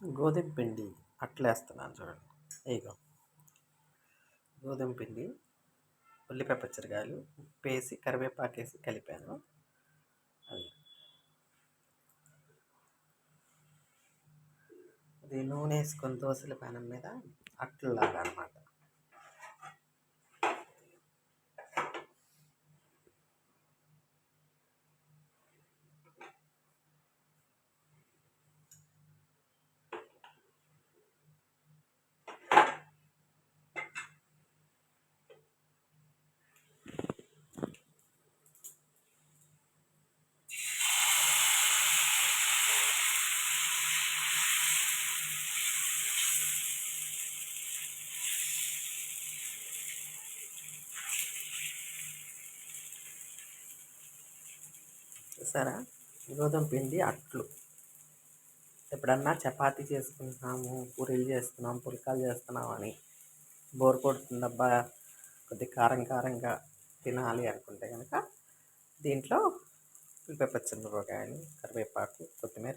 గోధుమ పిండి అట్లేస్తున్నాను చూడండి. ఇగో గోధుమ పిండి ఉల్లిపాయ పచ్చడికాయలు ఉప్పు వేసి కరివేపాకు వేసి కలిపాను. అది. అది నూనె వేసుకొని దోశల పానం మీద అట్లలాగా చూసారా గోధుమ పిండి అట్లు. ఎప్పుడన్నా చపాతీ చేసుకుంటున్నాము పూరీలు చేస్తున్నాం పుల్కాలు చేస్తున్నాం అని బోర్ కొడుతుందబ్బా కొద్ది కారం కారంగా తినాలి అనుకుంటే కనుక దీంట్లో ఉల్లిపాయ పచ్చిమిరపకాయలు కరివేపాకు కొత్తిమీర